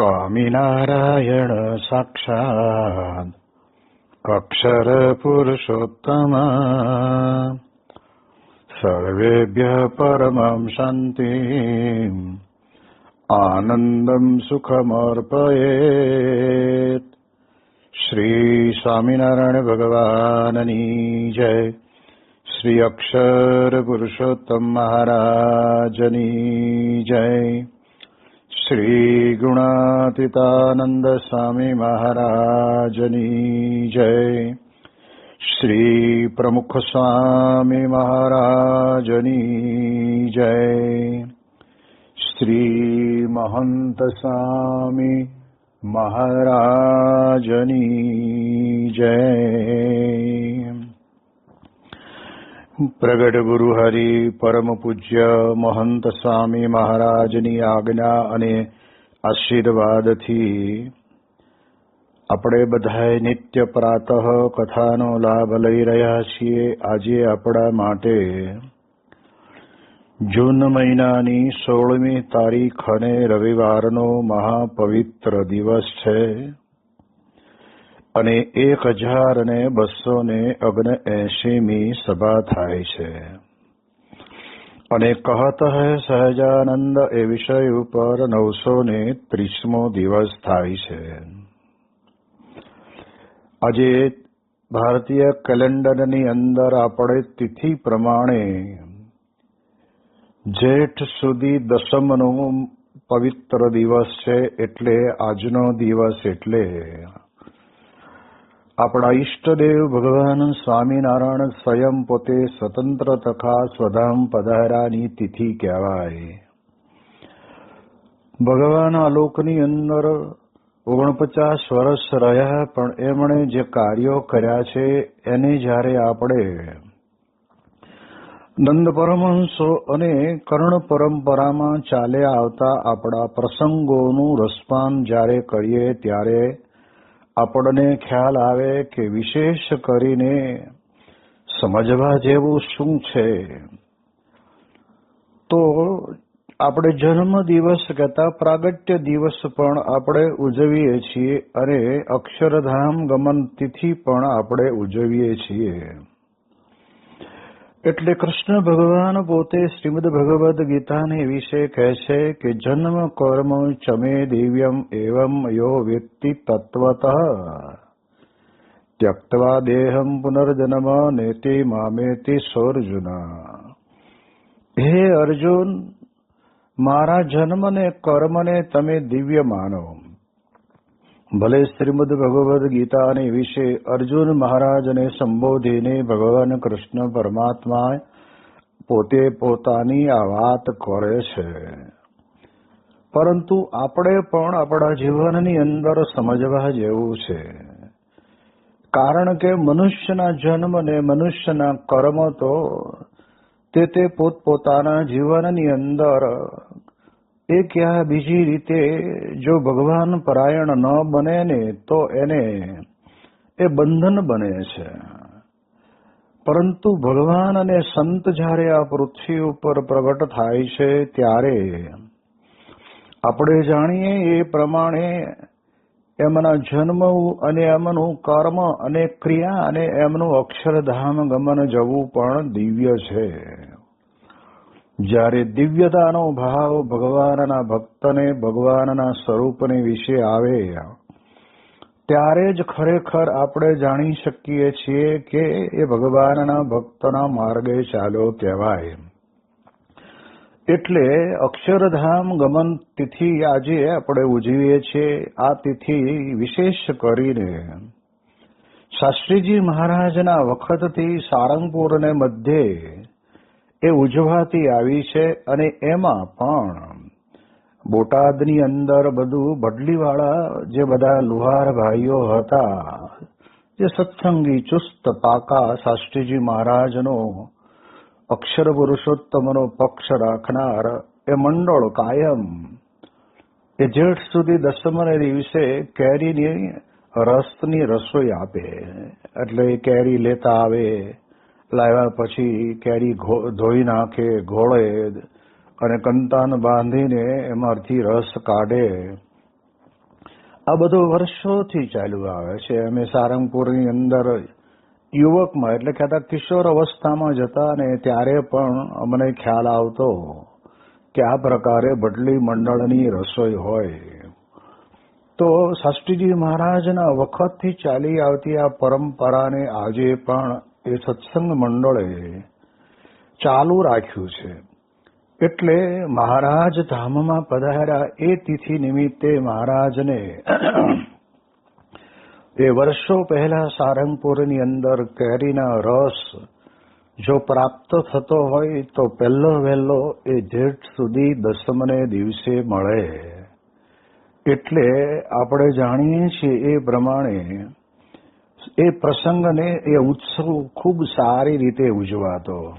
स्वामिनारायण साक्षात्। अक्षरपुरुषोत्तम। सर्वेभ्यः परमम् सन्ति आनन्दम् श्रीस्वामिनारायण भगवाननी जय। श्री अक्षरपुरुषोत्तमहाराजनी जय। મહારાજની જય શ્રી ગુણાતીતાનંદ સ્વામી મહારાજની જય શ્રી પ્રમુખ સ્વામી મહારાજની જય શ્રી મહંત સ્વામી મહારાજની જય પ્રગટ ગુરુ હરિ પરમ પૂજ્ય મહંત સ્વામી મહારાજની આજ્ઞા અને આશીર્વાદથી આપણે બધાએ નિત્ય પ્રાતઃ કથાનો લાભ લઈ રહ્યા છીએ આજે આપણા માટે જૂન મહિનાની સોળમી તારીખ અને રવિવારનો મહાપવિત્ર દિવસ છે અને એક હજાર અને બસો ને અગ્ન એસીમી સભા થાય છે. અને કહત હે સહજાનંદ, એ વિષય ઉપર નવસો ને ત્રીસમો દિવસ થાય છે. આજે ભારતીય કેલેન્ડરની અંદર આપણે તિથિ પ્રમાણે જેઠ સુધી દસમનો પવિત્ર દિવસ છે એટલે આજનો દિવસ એટલે આપણા ઈષ્ટદેવ ભગવાન સ્વામિનારાયણ સ્વયં પોતે સ્વતંત્ર તથા સ્વધામ પધારાની તિથિ કહેવાય. ભગવાન આ લોકની અંદર ઓગણપચાસ વર્ષ રહ્યા પણ એમણે જે કાર્યો કર્યા છે એને જ્યારે આપણે નંદ પરમહંસો અને કર્ણ પરંપરામાં ચાલ્યા આવતા આપણા પ્રસંગોનું રસપાન જ્યારે કરીએ ત્યારે આપણને ખ્યાલ આવે કે વિશેષ કરીને સમજવા જેવું શું છે? તો આપણે જન્મ દિવસ કહેતા પ્રાગટ્ય દિવસ પણ આપણે ઉજવીએ છીએ અને અક્ષરધામ ગમન તિથિ પણ આપણે ઉજવીએ છીએ. એટલે કૃષ્ણ ભગવાન પોતે શ્રીમદ ભગવદ ગીતાને વિશે કહે છે કે, જન્મ કર્મ ચમે દિવ્યમ એવમ યો વ્યક્તિ તત્વત. ત્યક્તવા દેહમ પુનર્જન્મ નેતિ મામેતિ સોર્જુન. હે અર્જુન, મારા જન્મને કર્મને તમે દિવ્ય માનો. ભલે શ્રીમદ ભગવદ ગીતાને વિશે અર્જુન મહારાજને સંબોધીને ભગવાન કૃષ્ણ પરમાત્મા પોતે પોતાની આ વાત કરે છે. પરંતુ આપણે પણ આપણા જીવનની અંદર સમજવા જેવું છે. કારણ કે મનુષ્યના જન્મ ને મનુષ્યના કર્મ તો તે તે પોતપોતાના જીવનની અંદર એ ક્યાં બીજી રીતે? જો ભગવાન પરાયણ ન બને ને, તો એને એ બંધન બને છે. પરંતુ ભગવાન અને સંત જ્યારે આ પૃથ્વી ઉપર પ્રગટ થાય છે, ત્યારે આપણે જાણીએ એ પ્રમાણે એમના જન્મ અને એમનું કર્મ અને ક્રિયા અને એમનું અક્ષરધામ ગમન જવું પણ દિવ્ય છે. જ્યારે દિવ્યતાનો ભાવ ભગવાનના ભક્તને ભગવાનના સ્વરૂપને વિશે આવે, ત્યારે જ ખરેખર આપણે જાણી શકીએ છીએ કે એ ભગવાનના ભક્તના માર્ગે ચાલો કહેવાય. એટલે અક્ષરધામ ગમન તિથિ આજે આપણે ઉજવીએ છીએ. આ તિથિ વિશેષ કરીને શાસ્ત્રીજી મહારાજના વખતથી સારંગપુરને મધ્યે એ ઉજવાતી આવી છે અને એમાં પણ બોટાદની અંદર બધું બદલીવાળા જે બધા લુહાર ભાઈઓ હતા, જે સત્સંગી ચુસ્ત પાકા શાસ્ત્રીજી મહારાજનો અક્ષર પુરુષોત્તમનો પક્ષ રાખનાર એ મંડળ કાયમ એ જેઠ સુધી દસમને દિવસે કેરીની રસની રસોઈ આપે, એટલે કેરી લેતા આવે લાવ્યા પછી કેરી ધોઈ નાખે, ઘોળે અને કંતાન બાંધીને એમાંથી રસ કાઢે. આ બધું વર્ષોથી ચાલુ આવે છે. અમે સારંગપુરની અંદર યુવકમાં, એટલે કહેતા કિશોર અવસ્થામાં જતા ને ત્યારે પણ અમને ખ્યાલ આવતો કે આ પ્રકારે બદલી મંડળની રસોઈ હોય. તો શાસ્ત્રીજી મહારાજના વખતથી ચાલી આવતી આ પરંપરાને આજે પણ એ સત્સંગ મંડળે ચાલુ રાખ્યું છે. એટલે મહારાજ ધામમાં પધાર્યા એ તિથિ નિમિત્તે મહારાજને એ વર્ષો પહેલા સારંગપુરની અંદર કેરીના રસ જો પ્રાપ્ત થતો હોય તો પહેલો વહેલો એ જેઠ સુધી દસમને દિવસે મળે. એટલે આપણે જાણીએ છીએ એ પ્રમાણે એ પ્રસંગને, એ ઉત્સવ ખૂબ સારી રીતે ઉજવાતો.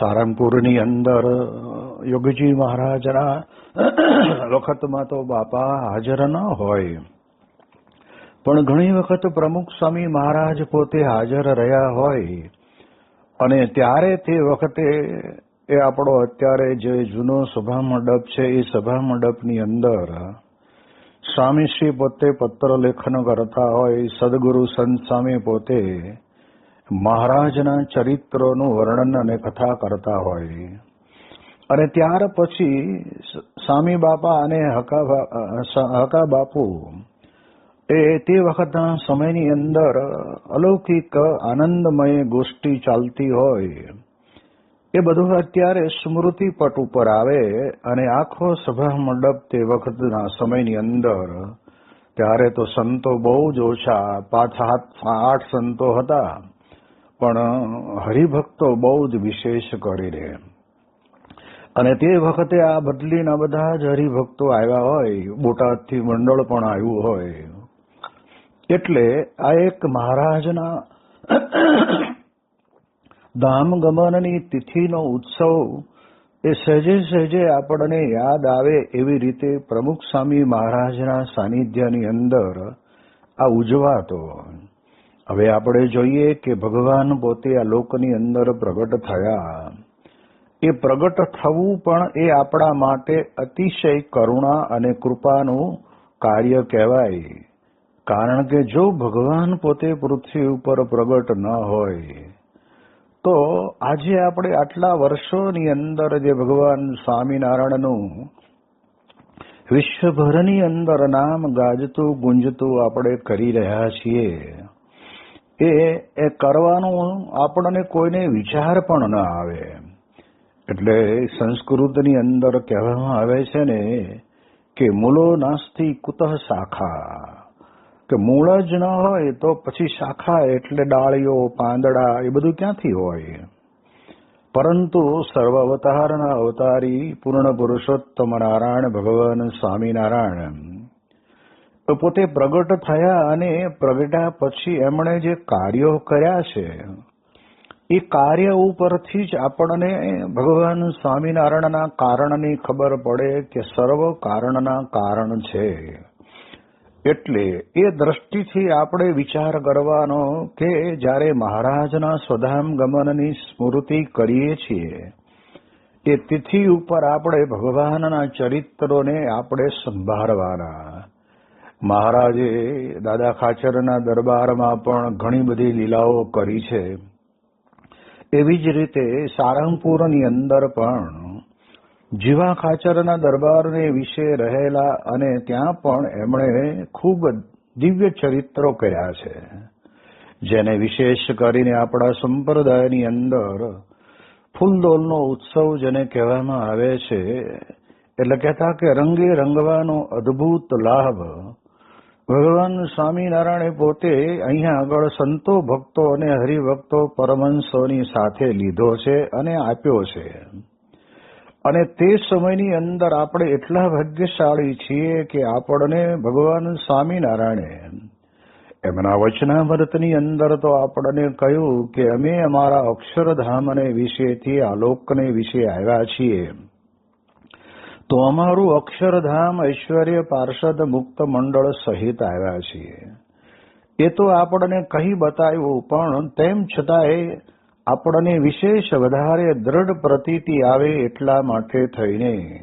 સારંગપુરની અંદર, યોગીજી મહારાજના વખતમાં તો બાપા હાજર ન હોય. પણ ઘણી વખત પ્રમુખ સ્વામી મહારાજ પોતે હાજર રહ્યા હોય. અને ત્યારે તે વખતે એ આપણો અત્યારે જે જૂનો સભા મંડપ છે, એ સભા મંડપની અંદર સ્વામીશ્રી પોતે પત્ર લેખન કરતા હોય, સદગુરુ સંત સ્વામી પોતે મહારાજના ચરિત્રોનું વર્ણન અને કથા કરતા હોય. અને ત્યાર પછી સ્વામી બાપા અને હકા બાપુ એ તે વખતના સમયની અંદર અલૌકિક આનંદમય ગોષ્ઠી ચાલતી હોય. એ બધું અત્યારે સ્મૃતિ પટ ઉપર આવે અને આખો સભા મંડપ તે વખતના સમયની અંદર, ત્યારે તો સંતો બહુ જ ઓછા, પાંચ આઠ સંતો હતા, પણ હરિભક્તો બહુ જ વિશેષ કરીને અને તે વખતે આ બદલીના બધા જ હરિભક્તો આવ્યા હોય, બોટાદથી મંડળ પણ આવ્યું હોય. એટલે આ એક મહારાજના ધામ ગમનની તિથિનો ઉત્સવ, એ સહેજે સહેજે આપણને યાદ આવે એવી રીતે પ્રમુખ સ્વામી મહારાજના સાનિધ્યની અંદર આ ઉજવાતો. હવે આપણે જોઈએ કે ભગવાન પોતે આ લોકની અંદર પ્રગટ થયા. એ પ્રગટ થવું પણ એ આપણા માટે અતિશય કરુણા અને કૃપાનું કાર્ય કહેવાય. કારણ કે જો ભગવાન પોતે પૃથ્વી ઉપર પ્રગટ ન હોય તો આજે આપણે આટલા વર્ષોની અંદર જે ભગવાન સ્વામિનારાયણનું વિશ્વભરની અંદર નામ ગાજતું, ગુંજતું આપણે કરી રહ્યા છીએ, એ એ કરવાનું આપણને કોઈને વિચાર પણ ન આવે. એટલે સંસ્કૃતની અંદર કહેવામાં આવે છે ને કે મૂલો નાસ્તી કુતઃ શાખા. કે મૂળ જ ન હોય તો પછી શાખા એટલે ડાળીઓ, પાંદડા એ બધું ક્યાંથી હોય? પરંતુ સર્વ અવતારના અવતારી પૂર્ણ પુરુષોત્તમ નારાયણ, ભગવાન સ્વામિનારાયણ. તો પોતે પ્રગટ થયા અને પ્રગટ્યા પછી એમણે જે કાર્યો કર્યા છે, એ કાર્ય ઉપરથી જ આપણને ભગવાન સ્વામિનારાયણના કારણની ખબર પડે કે સર્વ કારણના કારણ છે. એટલે એ દ્રષ્ટિથી આપણે વિચાર કરવાનો કે જ્યારે મહારાજના સ્વધામ ગમનની સ્મૃતિ કરીએ છીએ, એ તિથિ ઉપર આપણે ભગવાનના ચરિત્રોને આપણે સંભાળવાના. મહારાજે દાદા ખાચરના દરબારમાં પણ ઘણી બધી લીલાઓ કરી છે. એવી જ રીતે સારંગપુરની અંદર પણ જીવા ખાચરના દરબારને વિશે રહેલા અને ત્યાં પણ એમણે ખૂબ દિવ્ય ચરિત્રો કર્યા છે. જેને વિશેષ કરીને આપણા સંપ્રદાયની અંદર ફૂલદોલનો ઉત્સવ જેને કહેવામાં આવે છે, એટલે કહેતા કે રંગે રંગવાનો અદ્ભુત લાભ ભગવાન સ્વામિનારાયણે પોતે અહીંયા આગળ સંતો ભક્તો અને હરિભક્તો પરમંશોની સાથે લીધો છે અને આપ્યો છે. અને તે સમયની અંદર આપણે એટલા ભાગ્યશાળી છીએ કે આપણને ભગવાન સ્વામિનારાયણે, એમના વચનામૃતની અંદર તો આપણને કહ્યું કે અમે અમારા અક્ષરધામને વિશેથી આલોકને વિશે આવ્યા છીએ. તો અમારું અક્ષરધામ ઐશ્વર્ય પાર્ષદ મુક્ત મંડળ સહિત આવ્યા છીએ. એ તો આપણને કહી બતાવ્યું, પણ તેમ છતાંય આપણને વિશેષ વધારે દ્રઢ પ્રતીતિ આવે એટલા માટે થઈને.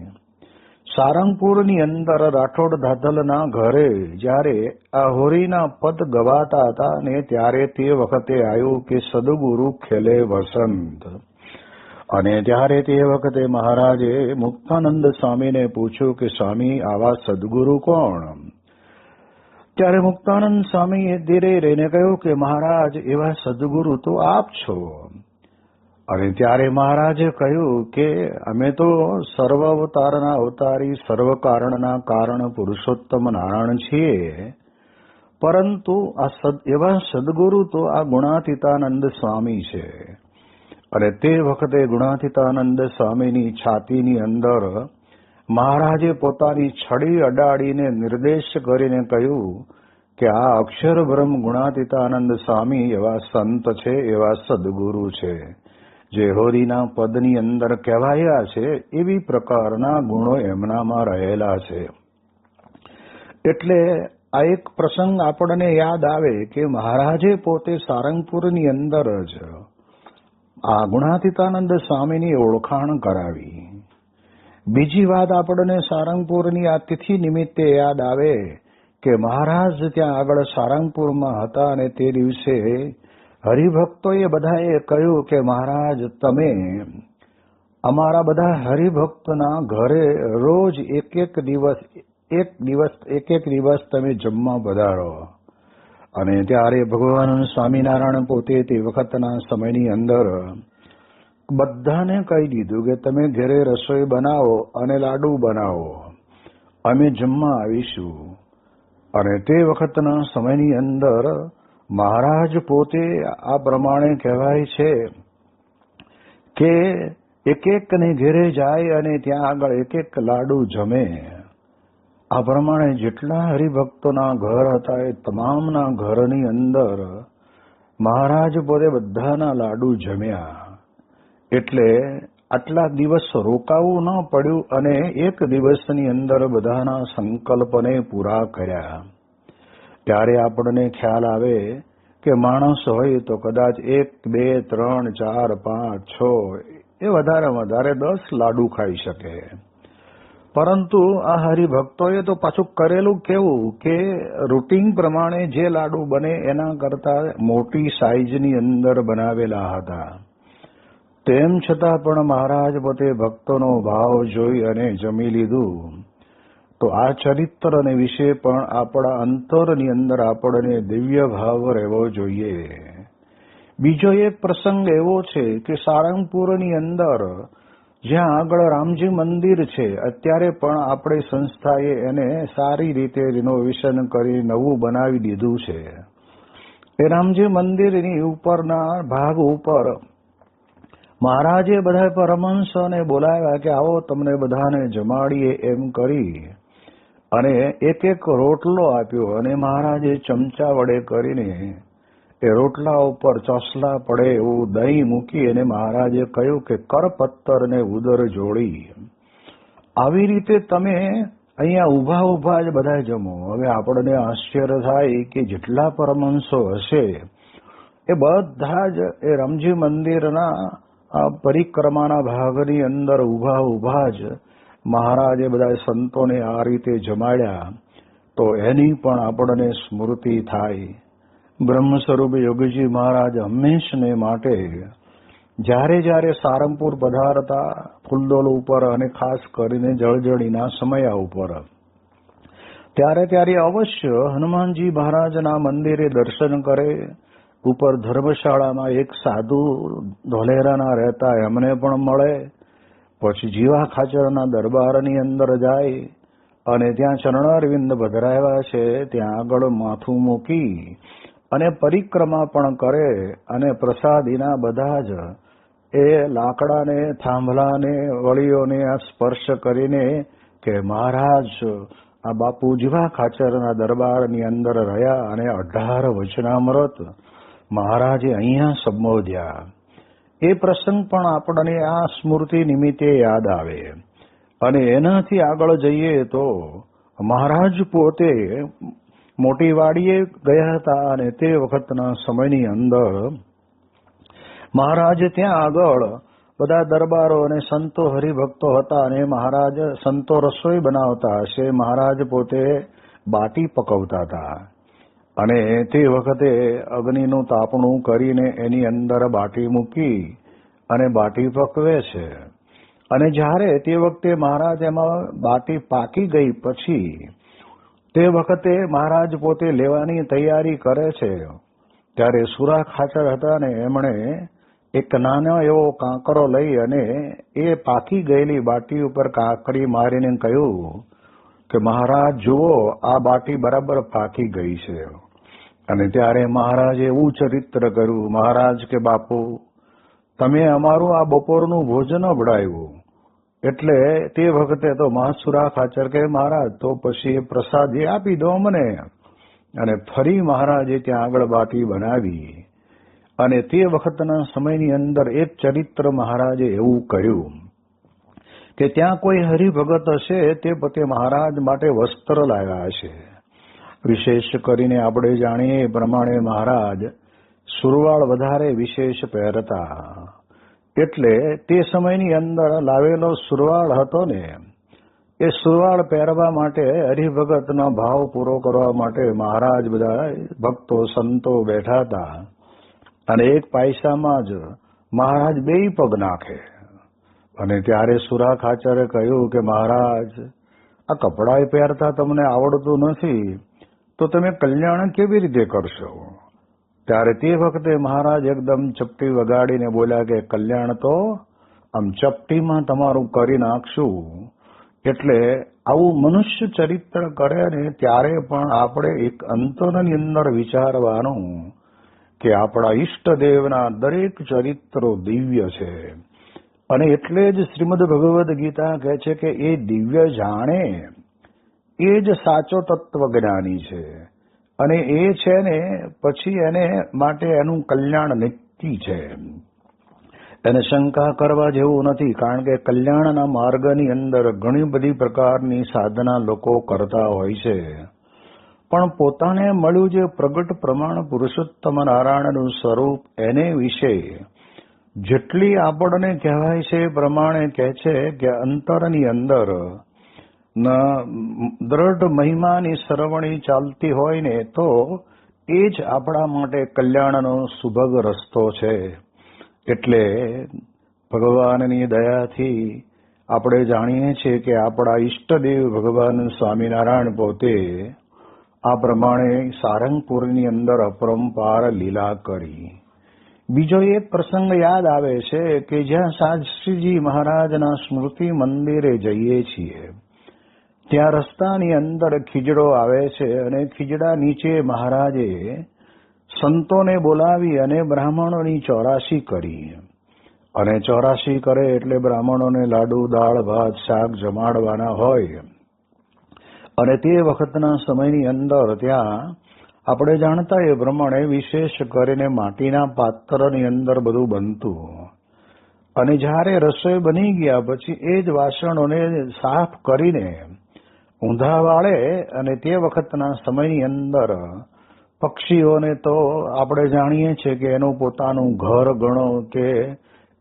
સારંગપુરની અંદર રાઠોડ ધાધલના ઘરે જ્યારે આ હોરીના પદ ગવાતા હતા ને ત્યારે તે વખતે આવ્યું કે સદગુરુ ખેલે વસંત. અને ત્યારે તે વખતે મહારાજે મુક્તાનંદ સ્વામીને પૂછ્યું કે, સ્વામી, આવા સદગુરુ કોણ? ત્યારે મુક્તાનંદ સ્વામીએ ધીરે રહીને કહ્યું કે, મહારાજ, એવા સદગુરુ તો આપ છો. અને ત્યારે મહારાજે કહ્યું કે, અમે તો સર્વ અવતારના અવતારી સર્વ કારણના કારણ પુરુષોત્તમ નારાયણ છીએ. પરંતુ આ સદ, એવા સદગુરુ તો આ ગુણાતીતાનંદ સ્વામી છે. અને તે વખતે ગુણાતીતાનંદ સ્વામીની છાતીની અંદર મહારાજે પોતાની છડી અડાડીને નિર્દેશ કરીને કહ્યું કે, આ અક્ષર બ્રહ્મ ગુણાતીતાનંદ સ્વામી એવા સંત છે, એવા સદગુરુ છે. જે હોરીના પદની અંદર કહેવાયા છે, એવી પ્રકારના ગુણો એમનામાં રહેલા છે. એટલે આ એક પ્રસંગ આપણને યાદ આવે કે મહારાજે પોતે સારંગપુરની અંદર જ આ ગુણાતીતાનંદ સ્વામીની ઓળખાણ કરાવી. બીજી વાત આપણને સારંગપુરની આ તિથિ નિમિત્તે યાદ આવે કે મહારાજ ત્યાં આગળ સારંગપુરમાં હતા અને તે દિવસે હરિભક્તોએ બધાએ કહ્યું કે મહારાજ, તમે અમારા બધા હરિભક્તના ઘરે રોજ એક એક દિવસ એક દિવસ એક એક દિવસ તમે જમવા વધારો અને ત્યારે ભગવાન સ્વામિનારાયણ પોતે તે વખતના સમયની અંદર બધાને કહી દીધું કે તમે ઘરે રસોઈ બનાવો અને લાડુ બનાવો. અમે જમવા આવીશું. અને તે વખતના સમયની અંદર મહારાજ પોતે આ પ્રમાણે કહેવાય છે કે એક એક ને ઘેરે જાય અને ત્યાં આગળ એક એક લાડુ જમે. આ પ્રમાણે જેટલા હરિભક્તોના ઘર હતા એ તમામના ઘરની અંદર મહારાજ પોતે બધાના લાડુ જમ્યા. એટલે આટલા દિવસ રોકાવું ન પડ્યું અને એક દિવસની અંદર બધાના સંકલ્પને પૂરા કર્યા. ત્યારે આપણને ખ્યાલ આવે કે માણસ હોય તો કદાચ એક, બે, ત્રણ, ચાર, પાંચ, છ, એ વધારે વધારે દસ લાડુ ખાઈ શકે. પરંતુ આ હરિભક્તોએ તો પાછું કરેલું કેવું કે રૂટીન પ્રમાણે જે લાડુ બને એના કરતા મોટી સાઈઝની અંદર બનાવેલા હતા. તેમ છતાં પણ મહારાજ પોતે ભક્તોનો ભાવ જોઈ અને જમી લીધું. તો આ ચરિત્ર અને વિશે પણ આપણા અંતરની અંદર આપણને દિવ્ય ભાવ રહેવો જોઈએ. બીજો એક પ્રસંગ એવો છે કે સારંગપુરની અંદર જ્યાં આગળ રામજી મંદિર છે, અત્યારે પણ આપણી સંસ્થાએ એને સારી રીતે રિનોવેશન કરી નવું બનાવી દીધું છે. એ રામજી મંદિરની ઉપરના ભાગ ઉપર મહારાજે બધા પરમહંસોને બોલાવ્યા કે, આવો, તમને બધાને જમાડીએ, એમ કરી. અને એક એક રોટલો આપ્યો અને મહારાજે ચમચા વડે કરીને એ રોટલા ઉપર ચોસલા પડે એવું દહીં મૂકી અને મહારાજે કહ્યું કે કરપત્તર ને ઉદર જોડી. આવી રીતે તમે અહીંયા ઊભા ઊભા જ બધા જમો. હવે આપણને આશ્ચર્ય થાય કે જેટલા પરમહંસો હશે, એ બધા જ એ રામજી મંદિરના પરિક્રમાના ભાગની અંદર ઊભા ઊભા જ મહારાજે બધા સંતોને આ રીતે જમાડ્યા, તો એની પણ આપણને સ્મૃતિ થાય. બ્રહ્મ સ્વરૂપ યોગીજી મહારાજ હંમેશને માટે જ્યારે જ્યારે સારંગપુર પધારતા ફૂલદોલ ઉપર અને ખાસ કરીને જળજળીના સમયા ઉપર, ત્યારે ત્યારે અવશ્ય હનુમાનજી મહારાજના મંદિરે દર્શન કરે. ઉપર ધર્મશાળામાં એક સાધુ ધોલેરાના રહેતા એમને પણ મળે. પછી જીવા ખાચરના દરબારની અંદર જાય અને ત્યાં ચરણારવિંદ ભદ્રાવ્યા છે, ત્યાં આગળ માથું મૂકી અને પરિક્રમા પણ કરે અને પ્રસાદીના બધા જ એ લાકડાને, થાંભલાને, વળીઓને આ સ્પર્શ કરીને કે મહારાજ, આ બાપુ જીવા ખાચરના દરબારની અંદર રહ્યા અને અઢાર વચનામૃત મહારાજે અહીંયા સંબોધ્યા. એ પ્રસંગ પણ આપણને આ સ્મૃતિ નિમિત્તે યાદ આવે. અને એનાથી આગળ જઈએ તો મહારાજ પોતે મોટી વાડીએ ગયા હતા અને તે વખતના સમયની અંદર મહારાજ ત્યાં આગળ બધા દરબારો અને સંતો હરિભક્તો હતા અને મહારાજ સંતો રસોઈ બનાવતા હશે. મહારાજ પોતે બાટી પકવતા હતા. અને તે વખતે અગ્નિનું તાપણું કરીને એની અંદર બાટી મૂકી અને બાટી પકવે છે. અને જ્યારે તે વખતે મહારાજ એમાં બાટી પાકી ગઈ પછી, તે વખતે મહારાજ પોતે લેવાની તૈયારી કરે છે. ત્યારે સુરા ખાચર હતા ને એમણે એક નાનો એવો કાંકરો લઈ અને એ પાકી ગયેલી બાટી ઉપર કાંકરી મારીને કહ્યું કે, મહારાજ, જુઓ, આ બાટી બરાબર પાકી ગઈ છે. અને ત્યારે મહારાજે એવું ચરિત્ર કર્યું, મહારાજ કે બાપુ, તમે અમારું આ બપોરનું ભોજન અભડાવ્યું એટલે તે વખતે તો મહાસુરા ખાચર કે મહારાજ, તો પછી એ પ્રસાદી આપી દો મને અને ફરી મહારાજે ત્યાં આગળ બાટી બનાવી. અને તે વખતના સમયની અંદર એક ચરિત્ર મહારાજે એવું કહ્યું કે, ત્યાં કોઈ હરિભગત હશે, તે પોતે મહારાજ માટે વસ્ત્ર લાવ્યા હશે. વિશેષ કરીને આપણે જાણીએ એ પ્રમાણે મહારાજ, સુરવાળ વધારે વિશેષ પહેરતા. એટલે તે સમયની અંદર લાવેલો સુરવાળ હતો ને, એ સુરવાળ પહેરવા માટે હરિભગતનો ભાવ પૂરો કરવા માટે મહારાજ બધા ભક્તો, સંતો બેઠા હતા. અને એક પાયસામાં જ મહારાજ બે પગ નાખે. અને ત્યારે સુરા ખાચરે કહ્યું કે મહારાજ, આ કપડાં પહેરતા તમને આવડતું નથી. તો તમે કલ્યાણ કેવી રીતે કરશો? ત્યારે તે વખતે મહારાજ એકદમ ચપટી વગાડીને બોલ્યા કે, કલ્યાણ તો આમ ચપટીમાં તમારું કરી નાખશું. એટલે આવું મનુષ્ય ચરિત્ર કરે ને ત્યારે પણ આપણે એક અંતરની અંદર વિચારવાનું કે આપણા ઈષ્ટદેવના દરેક ચરિત્રો દિવ્ય છે. અને એટલે જ શ્રીમદ ભગવદ્ ગીતા કહે છે કે એ દિવ્ય જાણે. એ જ સાચો તત્વજ્ઞાની છે. અને એ છે ને પછી એને માટે એનું કલ્યાણ નક્કી છે. એને શંકા કરવા જેવું નથી, કારણ કે કલ્યાણના માર્ગની અંદર ઘણી બધી પ્રકારની સાધના લોકો કરતા હોય છે. પણ પોતાને મળ્યું જે પ્રગટ પ્રમાણ પુરુષોત્તમ નારાયણનું સ્વરૂપ એને વિશે જેટલી આપણને કહેવાય છે એ પ્રમાણે કહે છે કે અંતરની અંદર દ્રઢ મહિમાની સરવણી ચાલતી હોય ને તો એ જ આપણા માટે કલ્યાણનો સુભગ રસ્તો છે. એટલે ભગવાનની દયાથી આપણે જાણીએ છીએ કે આપણા ઈષ્ટદેવ ભગવાન સ્વામિનારાયણ પોતે આ પ્રમાણે સારંગપુરની અંદર અપરંપાર લીલા કરી. બીજો એક પ્રસંગ યાદ આવે છે કે જ્યાં શાસ્ત્રીજી મહારાજના સ્મૃતિ મંદિરે જઈએ છીએ. ત્યાં રસ્તાની અંદર ખીજડો આવે છે અને ખીજડા નીચે મહારાજે સંતોને બોલાવી અને બ્રાહ્મણોની ચોરાસી કરી. અને ચોરાસી કરે એટલે બ્રાહ્મણોને લાડુ, દાળ, ભાત, શાક જમાડવાના હોય. અને તે વખતના સમયની અંદર ત્યાં, આપણે જાણતા એ પ્રમાણે વિશેષ કરીને માટીના પાત્રની અંદર બધું બનતું. અને જ્યારે રસોઈ બની ગયા પછી એ જ વાસણોને સાફ કરીને ઊંધા વાળે અને તે વખતના સમયની અંદર પક્ષીઓને તો આપણે જાણીએ છીએ કે એનું પોતાનું ઘર ગણો કે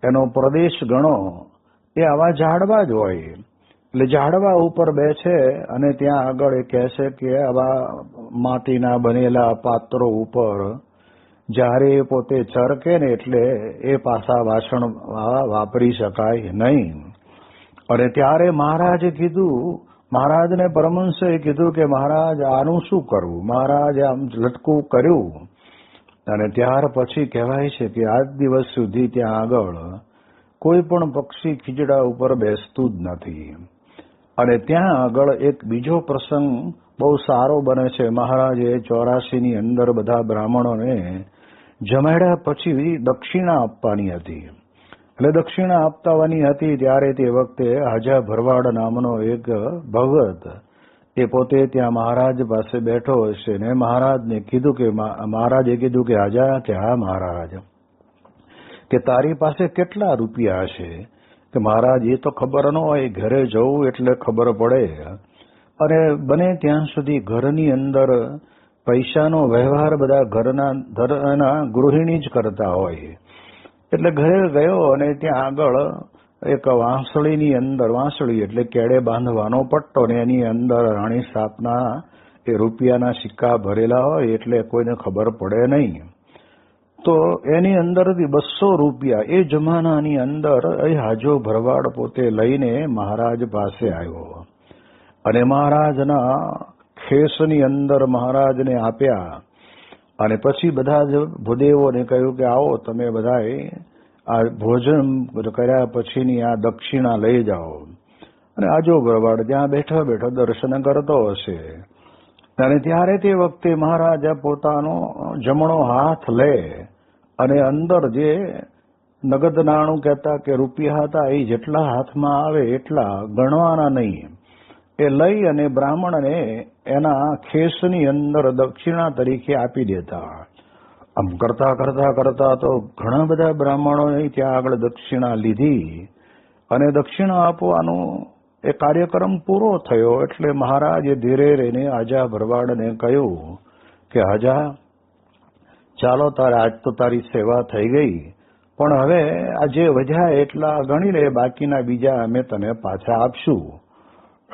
એનો પ્રદેશ ગણો, એ આવા ઝાડવા જ હોય. એટલે ઝાડવા ઉપર બેસે અને ત્યાં આગળ એ કહે છે કે આવા માટીના બનેલા પાત્રો ઉપર જ્યારે એ પોતે ચરકે ને એટલે એ પાછા વાસણ વાપરી શકાય નહીં. અને ત્યારે મહારાજે કીધું મહારાજને પરમહંસે કીધું કે મહારાજ, આનું શું કરવું? મહારાજે આમ લટકું કર્યું અને ત્યાર પછી કહેવાય છે કે આજ દિવસ સુધી ત્યાં આગળ કોઈ પણ પક્ષી ખીજડા ઉપર બેસતું જ નથી. અને ત્યાં આગળ એક બીજો પ્રસંગ બહુ સારો બને છે. મહારાજે ચોરાસીની અંદર બધા બ્રાહ્મણોને જમાડ્યા પછી દક્ષિણા આપવાની હતી. એટલે દક્ષિણા આપતાવાની હતી ત્યારે તે વખતે હાજા ભરવાડ નામનો એક ભગત એ પોતે ત્યાં મહારાજ પાસે બેઠો હશે ને મહારાજને કીધું કે મહારાજે કીધું કે હાજા, કે હા મહારાજ, કે તારી પાસે કેટલા રૂપિયા હશે? કે મહારાજ, એ તો ખબર ન હોય, ઘરે જવું એટલે ખબર પડે. અને બને ત્યાં સુધી ઘરની અંદર પૈસાનો વ્યવહાર બધા ઘરના ઘરના ગૃહિણી જ કરતા હોય. એટલે ઘરે ગયો અને ત્યાં આગળ એક વાંસળીની અંદર, વાંસળી એટલે કેડે બાંધવાનો પટ્ટો ને એની અંદર રાણી સાપના એ રૂપિયાના સિક્કા ભરેલા હોય એટલે કોઈને ખબર પડે નહીં. તો એની અંદરથી બસો રૂપિયા એ જમાનાની અંદર એ હાજો ભરવાડ પોતે લઈને મહારાજ પાસે આવ્યો. અને મહારાજના ખેસની અંદર મહારાજને આપ્યા. અને પછી બધા જ ભૂદેવોને કહ્યું કે આવો તમે બધાએ આ ભોજન કર્યા પછીની આ દક્ષિણા લઈ જાઓ. અને આજો ભરવાડ ત્યાં બેઠો બેઠો દર્શન કરતો હશે. અને ત્યારે તે વખતે મહારાજા પોતાનો જમણો હાથ લે અને અંદર જે નગદ નાણું કહેતા કે રૂપિયા હતા એ જેટલા હાથમાં આવે એટલા ગણવાના નહીં. એ લઈ અને બ્રાહ્મણને એના ખેસની અંદર દક્ષિણા તરીકે આપી દેતા. આમ કરતા કરતા કરતા તો ઘણા બધા બ્રાહ્મણોએ ત્યાં આગળ દક્ષિણા લીધી અને દક્ષિણા આપવાનું એ કાર્યક્રમ પૂરો થયો એટલે મહારાજે ધીરે રહીને આજા ભરવાડને કહ્યું કે, આજા, ચાલો તારે આજ તો તારી સેવા થઈ ગઈ, પણ હવે આ જે વધ્યા એટલા ગણી લે બાકીના બીજા અમે તને પાછા આપશું.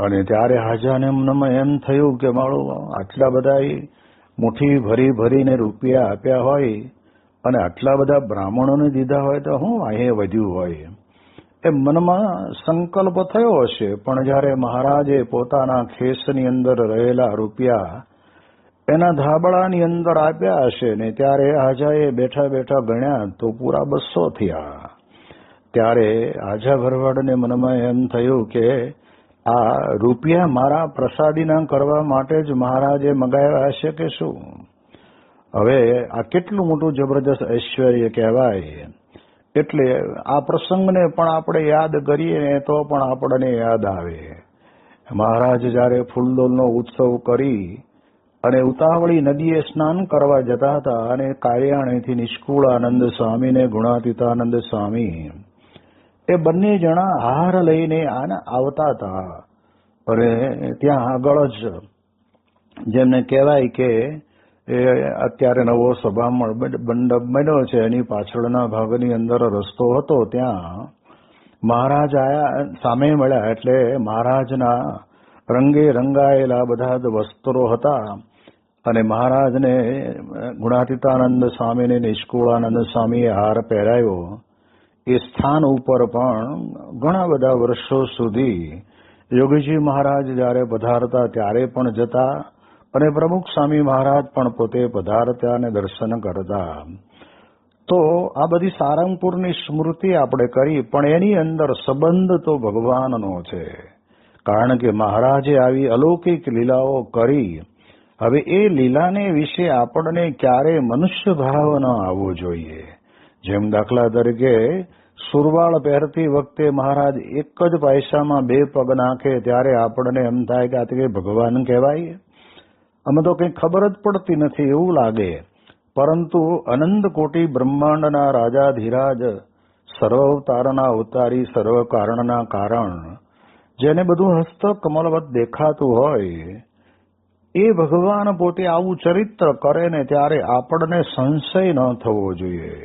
અને ત્યારે હાજાને મનમાં એમ થયું કે મારું આટલા બધા મુઠ્ઠી ભરી ભરીને રૂપિયા આપ્યા હોય અને આટલા બધા બ્રાહ્મણોને દીધા હોય તો હું અહીં વધ્યું હોય. એ મનમાં સંકલ્પ થયો હશે, પણ જ્યારે મહારાજે પોતાના ખેસની અંદર રહેલા રૂપિયા એના ધાબળાની અંદર આપ્યા હશે ને ત્યારે આજાએ બેઠા બેઠા ગણ્યા તો પૂરા બસો થયા. ત્યારે આજા ભરવાડને મનમાં એમ થયું કે આ રૂપિયા મારા પ્રસાદીના કરવા માટે જ મહારાજે મગાવ્યા હશે કે શું? હવે આ કેટલું મોટું જબરદસ્ત ઐશ્વર્ય કહેવાય. એટલે આ પ્રસંગને પણ આપણે યાદ કરીએ ને તો પણ આપણને યાદ આવે. મહારાજ જ્યારે ફૂલદોલનો ઉત્સવ કરી અને ઉતાવળી નદીએ સ્નાન કરવા જતા હતા અને કાર્યાણીથી નિષ્કુળાનંદ સ્વામી ને ગુણાતીતાનંદ સ્વામી એ બંને જણા હાર લઈને આને આવતા હતા. અને ત્યાં આગળ જ જેમને કહેવાય કે એ અત્યારે નવો સભા મંડપ બન્યો છે, એની પાછળના ભાગની અંદર રસ્તો હતો ત્યાં. મહારાજ આયા, સામે મળ્યા એટલે મહારાજના રંગે રંગાયેલા બધા જ વસ્ત્રો હતા અને મહારાજને ગુણાતીતાનંદ સ્વામીને નિષ્કુળાનંદ સ્વામીએ હાર પહેરાયો. એ સ્થાન ઉપર પણ ઘણા બધા વર્ષો સુધી યોગીજી મહારાજ જ્યારે પધારતા ત્યારે પણ જતા અને પ્રમુખ સ્વામી મહારાજ પણ પોતે પધારતા અને દર્શન કરતા. તો આ બધી સારંગપુરની સ્મૃતિ આપણે કરી, પણ એની અંદર સંબંધ તો ભગવાનનો છે. કારણ કે મહારાજે આવી અલૌકિક લીલાઓ કરી. હવે એ લીલાને વિશે આપણને ક્યારે મનુષ્ય ભાવ ન આવવો જોઈએ. જેમ દાખલા તરીકે સુરવાળ પહેરતી વખતે મહારાજ એક જ પૈસામાં બે પગ નાખે ત્યારે આપણને એમ થાય કે આ તે ભગવાન કહેવાય. અમે તો કંઈ ખબર જ પડતી નથી એવું લાગે. પરંતુ અનંત કોટી બ્રહ્માંડના રાજા ધીરાજ સર્વ અવતારના અવતારી સર્વ કારણના કારણ જેને બધું હસ્ત કમલવત દેખાતું હોય, એ ભગવાન પોતે આવું ચરિત્ર કરે ને ત્યારે આપણને સંશય ન થવો જોઈએ.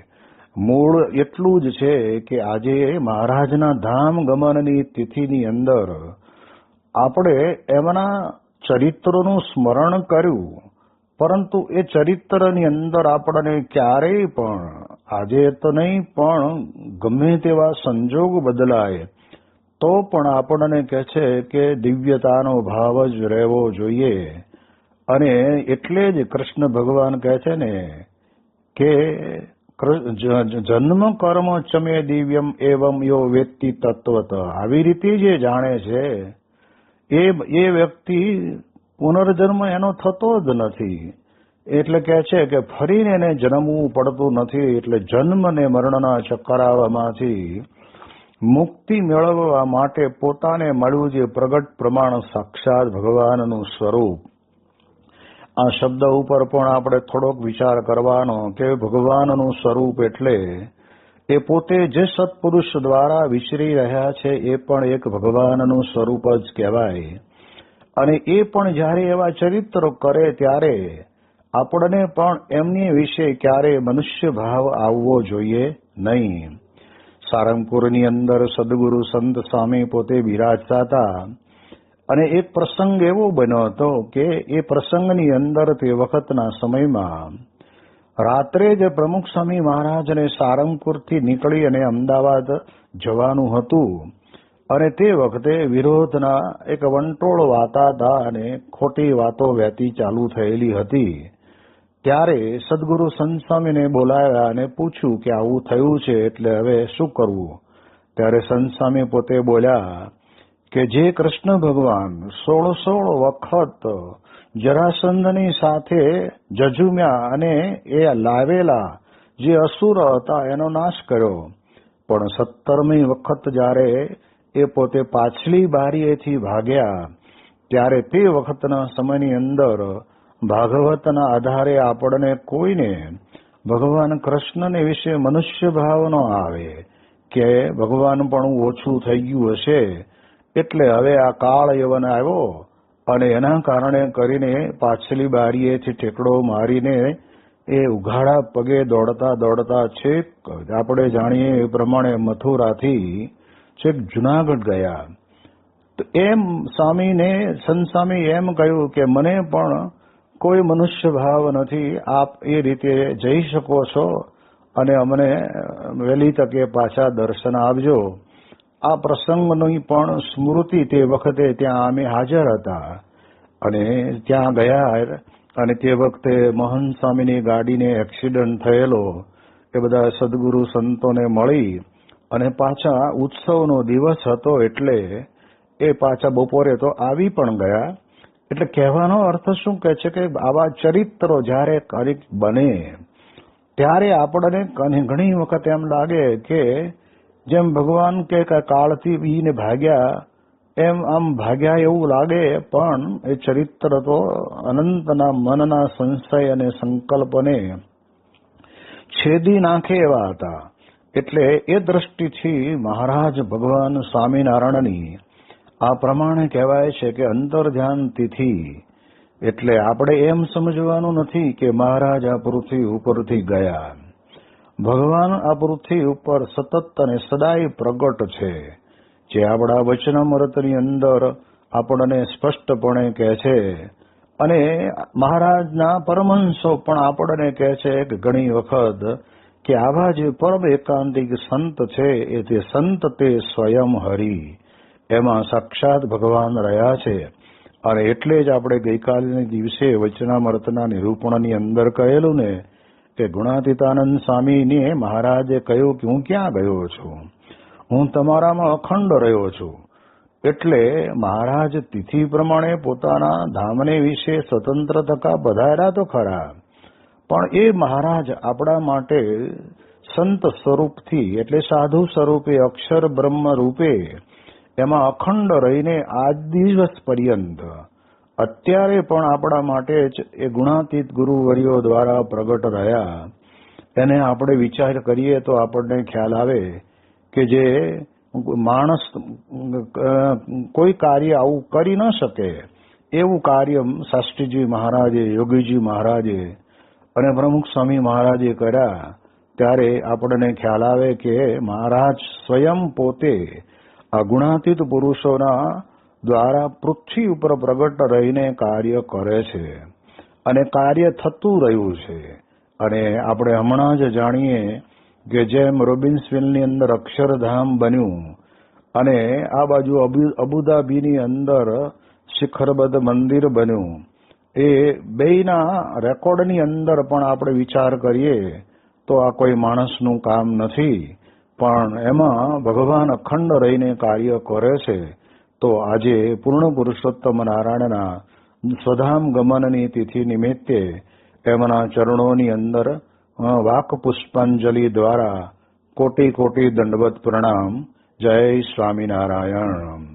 મૂળ એટલું જ છે કે આજે મહારાજના ધામ ગમનની તિથિની અંદર આપણે એમના ચરિત્રોનું સ્મરણ કર્યું. પરંતુ એ ચરિત્રની અંદર આપણને ક્યારેય પણ, આજે તો નહીં, પણ ગમે તેવા સંજોગ બદલાય, તો પણ આપણને કહે છે કે દિવ્યતાનો ભાવ જ રહેવો જોઈએ. અને એટલે જ કૃષ્ણ ભગવાન કહે છે ને કે જન્મ કર્મ ચમે દિવ્યમ એવમ યો વેત્તિ તત્વત. આવી રીતે જે જાણે છે, એ એ વ્યક્તિ પુનર્જન્મ એનો થતો જ નથી. એટલે કે છે કે ફરીને એને જન્મવું પડતું નથી, એટલે જન્મ ને મરણના ચક્કરાવામાંથી મુક્તિ મેળવવા માટે પોતાને મળ્યું જે પ્રગટ પ્રમાણ સાક્ષાત ભગવાનનું સ્વરૂપ. આ શબ્દ ઉપર પણ આપણે થોડોક વિચાર કરવાનો કે ભગવાનનું સ્વરૂપ એટલે એ પોતે જે સત્પુરુષ દ્વારા વિચરી રહ્યા છે, એ પણ એક ભગવાનનું સ્વરૂપ જ કહેવાય. અને એ પણ જ્યારે એવા ચરિત્રો કરે ત્યારે આપણને પણ એમની વિશે ક્યારે મનુષ્ય ભાવ આવવો જોઈએ નહીં. સારંગપુરની અંદર સદગુરુ સંત સ્વામી પોતે બિરાજતા હતા. અને એક પ્રસંગ એવો બન્યો હતો કે એ પ્રસંગની અંદર તે વખતના સમયમાં રાત્રે જ પ્રમુખ સ્વામી મહારાજને સારંગપુરથી નીકળી અને અમદાવાદ જવાનું હતું. અને તે વખતે વિરોધના એક વંટોળ વાતા અને ખોટી વાતો વહેતી ચાલુ થયેલી હતી. ત્યારે સદગુરુ સંત સ્વામીને બોલાવ્યા અને પૂછ્યું કે આવું થયું છે એટલે હવે શું કરવું? ત્યારે સંત પોતે બોલ્યા કે જે કૃષ્ણ ભગવાન સોળ સોળ વખત જરાસંધની સાથે જજુમ્યા અને એ લાવેલા જે અસુર હતા, એનો નાશ કર્યો. પણ સત્તરમી વખત જ્યારે એ પોતે પાછલી બારીએથી ભાગ્યા, ત્યારે તે વખતના સમયની અંદર ભાગવતના આધારે આપણને કોઈને ભગવાન કૃષ્ણને વિશે મનુષ્ય ભાવ ન આવે કે ભગવાન પણ ઓછું થઈ ગયું હશે. એટલે હવે આ કાળ યવન આવ્યો અને એના કારણે કરીને પાછલી બારીએથી ઠેકડો મારીને એ ઉઘાડા પગે દોડતા દોડતા છેક, આપણે જાણીએ એ પ્રમાણે મથુરાથી છેક જુનાગઢ ગયા. તો એમ સ્વામીને, સંત સ્વામી એમ કહ્યું કે મને પણ કોઈ મનુષ્ય ભાવ નથી, આપ એ રીતે જઈ શકો છો અને અમને વહેલી તકે પાછા દર્શન આપજો. આ પ્રસંગની પણ સ્મૃતિ તે વખતે ત્યાં અમે હાજર હતા. અને ત્યાં ગયા અને તે વખતે મહન સ્વામીની ગાડીને એક્સિડન્ટ થયેલો. એ બધા સદગુરુ સંતોને મળી અને પાછા ઉત્સવનો દિવસ હતો એટલે એ પાછા બપોરે તો આવી પણ ગયા. એટલે કહેવાનો અર્થ શું કહે છે કે આવા ચરિત્રો જ્યારે કરી બને, ત્યારે આપણને ઘણી વખત એમ લાગે કે જેમ ભગવાન કે કાળથી બીને ભાગ્યા, એમ આમ ભાગ્યા એવું લાગે, પણ એ ચરિત્ર તો અનંતના મનના સંશય અને સંકલ્પને છેદી નાખે એવા હતા. એટલે એ દ્રષ્ટિથી મહારાજ ભગવાન સ્વામિનારાયણની આ પ્રમાણે કહેવાય છે કે અંતર ધ્યાન તિથિ. એટલે આપણે એમ સમજવાનું નથી કે મહારાજ આ પૃથ્વી ઉપરથી ગયા. ભગવાન આ પૃથ્વી ઉપર સતત અને સદાય પ્રગટ છે, જે આપણા વચનામૃતની અંદર આપણને સ્પષ્ટપણે કહે છે અને મહારાજના પરમહંસો પણ આપણને કહે છે કે ઘણી વખત કે આવા જે પરમ એકાંતિક સંત છે, એ તે સંત તે સ્વયં હરિ. એમાં સાક્ષાત ભગવાન રહ્યા છે. અને એટલે જ આપણે ગઈકાલના દિવસે વચનામૃતના નિરૂપણની અંદર કહેલું ને કે ગુણાતીતાનંદ સ્વામીને મહારાજે કહ્યું કે હું ક્યાં ગયો છું? હું તમારામાં અખંડ રહ્યો છું. એટલે મહારાજ તિથિ પ્રમાણે પોતાના ધામને વિશે સ્વતંત્ર થતા બધાયરા તો ખરા. પણ એ મહારાજ આપણા માટે સંત સ્વરૂપથી, એટલે સાધુ સ્વરૂપે, અક્ષર બ્રહ્મ રૂપે, એમાં અખંડ રહીને આજ દિવસ પર્યંત અત્યારે પણ આપણા માટે જ એ ગુણાતીત ગુરુવર્યો દ્વારા પ્રગટ રહ્યા. એને આપણે વિચાર કરીએ તો આપણને ખ્યાલ આવે કે જે માણસ કોઈ કાર્ય આવું કરી ન શકે. એવું કાર્ય શાસ્ત્રીજી મહારાજે, યોગીજી મહારાજે અને પ્રમુખ સ્વામી મહારાજે કર્યા. ત્યારે આપણને ખ્યાલ આવે કે મહારાજ સ્વયં પોતે આ ગુણાતીત પુરુષોના દ્વારા પૃથ્વી ઉપર પ્રગટ રહીને કાર્ય કરે છે અને કાર્ય થતું રહ્યું છે. અને આપણે હમણાં જ જાણીએ કે જેમ રોબિન્સવિલની અંદર અક્ષરધામ બન્યું અને આ બાજુ અબુધાબીની અંદર શિખરબદ્ધ મંદિર બન્યું, એ બેયના રેકોર્ડની અંદર પણ આપણે વિચાર કરીએ તો આ કોઈ માણસનું કામ નથી, પણ એમાં ભગવાન અખંડ રહીને કાર્ય કરે છે. તો આજે પૂર્ણ પુરુષોત્તમ નારાયણના સ્વધામ ગમનની તિથિ નિમિત્તે તેમના ચરણોની અંદર વાક પુષ્પાંજલિ દ્વારા કોટી કોટી દંડવત પ્રણામ. જય સ્વામિનારાયણ.